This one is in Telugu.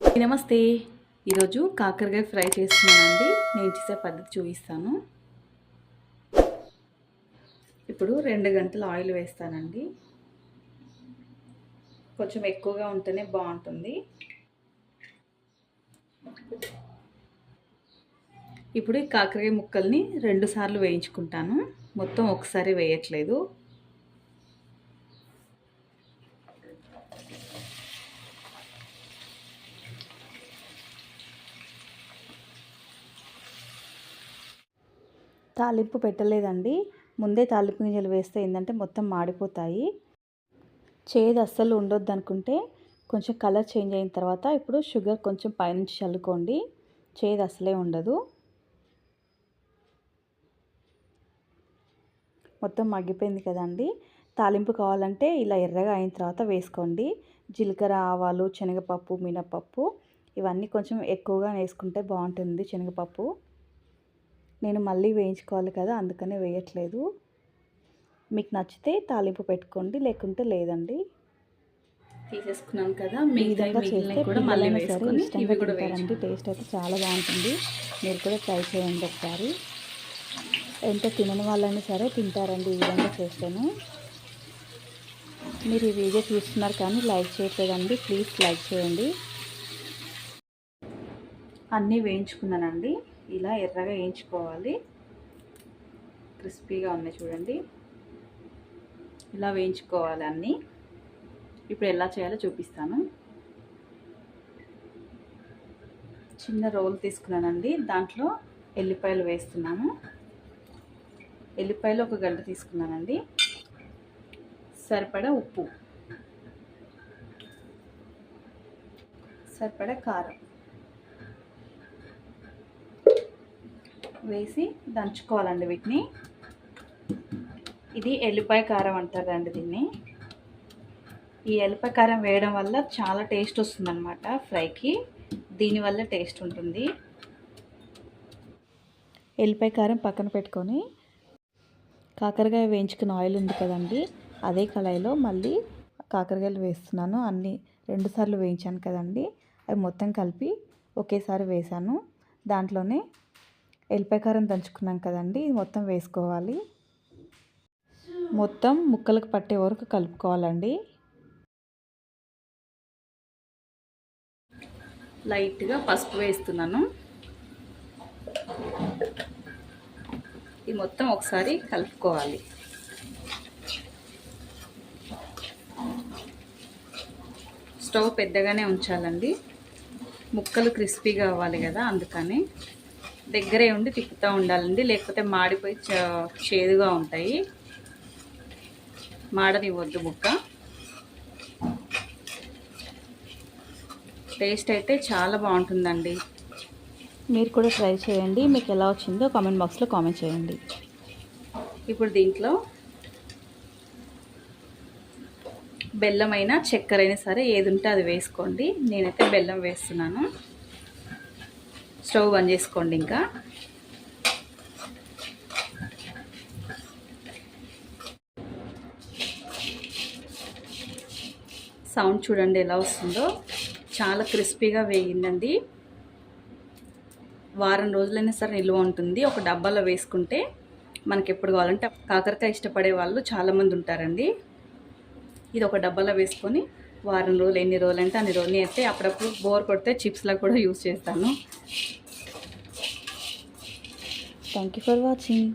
నమస్తే. ఈరోజు కాకరకాయ ఫ్రై చేస్తున్నానండి. నేను చేసే పద్ధతి చూపిస్తాను. ఇప్పుడు రెండు గంటలు ఆయిల్ వేస్తానండి. కొంచెం ఎక్కువగా ఉంటేనే బాగుంటుంది. ఇప్పుడు ఈ కాకరకాయ ముక్కల్ని రెండుసార్లు వేయించుకుంటాను. మొత్తం ఒకసారి వేయట్లేదు. తాలింపు పెట్టలేదండి. ముందే తాలింపు గింజలు వేస్తే ఏంటంటే మొత్తం మాడిపోతాయి. చేదు అస్సలు ఉండొద్దు అనుకుంటే కొంచెం కలర్ చేంజ్ అయిన తర్వాత ఇప్పుడు షుగర్ కొంచెం పైనుంచి చల్లుకోండి. చేదు అసలే ఉండదు. మొత్తం మగ్గిపోయింది కదండి. తాలింపు కావాలంటే ఇలా ఎర్రగా అయిన తర్వాత వేసుకోండి. జీలకర్ర ఆవాలు శనగపప్పు మినపప్పు ఇవన్నీ కొంచెం ఎక్కువగా వేసుకుంటే బాగుంటుంది శనగపప్పు. నేను మళ్ళీ వేయించుకోవాలి కదా అందుకనే వేయట్లేదు. మీకు నచ్చితే తాలింపు పెట్టుకోండి లేకుంటే లేదండి. తీసేసుకున్నాను కదా చేస్తే కూడా మళ్ళీ సరే ఇష్టంగా తింటారండి. టేస్ట్ అయితే చాలా బాగుంటుంది. మీరు కూడా ట్రై చేయండి ఒకసారి. ఎంత తినని వాళ్ళైనా సరే తింటారండి ఈ విధంగా చేస్తాను. మీరు ఈ వీడియో చూస్తున్నారు కానీ లైక్ చేయట్లేదండి ప్లీజ్ లైక్ చేయండి. అన్నీ వేయించుకున్నానండి. ఇలా ఎర్రగా వేయించుకోవాలి. క్రిస్పీగా ఉన్నాయి చూడండి. ఇలా వేయించుకోవాలి అన్నీ. ఇప్పుడు ఎలా చేయాలో చూపిస్తాను. చిన్న రోల్ తీసుకున్నానండి. దాంట్లో ఎల్లిపాయలు వేస్తున్నాను. ఎల్లిపాయలు ఒక గంట తీసుకున్నానండి. సరిపడా ఉప్పు. సరిపడా కారం. వేసి దంచుకోవాలండి వీటిని. ఇది ఎల్లిపాయ కారం అంటారండి దీన్ని. ఈ ఎల్లిపాయ కారం వేయడం వల్ల చాలా టేస్ట్ వస్తుందన్నమాట ఫ్రైకి. దీనివల్ల టేస్ట్ ఉంటుంది. ఎల్లిపాయ కారం పక్కన పెట్టుకొని కాకరకాయ వేయించుకున్న ఆయిల్ ఉంది కదండి అదే కళాయిలో మళ్ళీ కాకరకాయలు వేస్తున్నాను. అన్నీ రెండుసార్లు వేయించాను కదండి అవి మొత్తం కలిపి ఒకేసారి వేసాను దాంట్లోనే ఎల్లిపాయ కారం దంచుకున్నాం కదండి ఇది మొత్తం వేసుకోవాలి. మొత్తం ముక్కలకు పట్టే వరకు కలుపుకోవాలండి. లైట్గా పసుపు వేస్తున్నాను. ఇది మొత్తం ఒకసారి కలుపుకోవాలి. స్టవ్ పెద్దగానే ఉంచాలండి. ముక్కలు క్రిస్పీగా అవ్వాలి కదా అందుకని. దగ్గరే ఉండి తిప్పుతూ ఉండాలండి. లేకపోతే మాడిపోయి చ- చేదుగా ఉంటాయి. మాడనివ్వద్దు ముక్క. టేస్ట్ అయితే చాలా బాగుంటుందండి. మీరు కూడా ట్రై చేయండి. మీకు ఎలా వచ్చిందో కామెంట్ బాక్స్లో కామెంట్ చేయండి. ఇప్పుడు దీంట్లో బెల్లం అయినా చక్కెర అయినా సరే ఏది ఉంటే అది వేసుకోండి. నేనైతే బెల్లం వేస్తున్నాను. స్టవ్ ఆన్ చేసుకోండి ఇంకా. సౌండ్ చూడండి ఎలా వస్తుందో. చాలా క్రిస్పీగా వేగిందండి వారం రోజులైనా సరే నిల్వ ఉంటుంది. ఒక డబ్బాలో వేసుకుంటే మనకి ఎప్పుడు కావాలంటే కాకరకాయ ఇష్టపడే వాళ్ళు చాలామంది ఉంటారండి. ఇది ఒక డబ్బాలో వేసుకొని వారం రోజులు ఎన్ని రోజులు అంటే అన్ని రోజులు. వేస్తే అప్పుడప్పుడు బోర్ కొడితే చిప్స్లా కూడా యూస్ చేస్తాను. Thank you for watching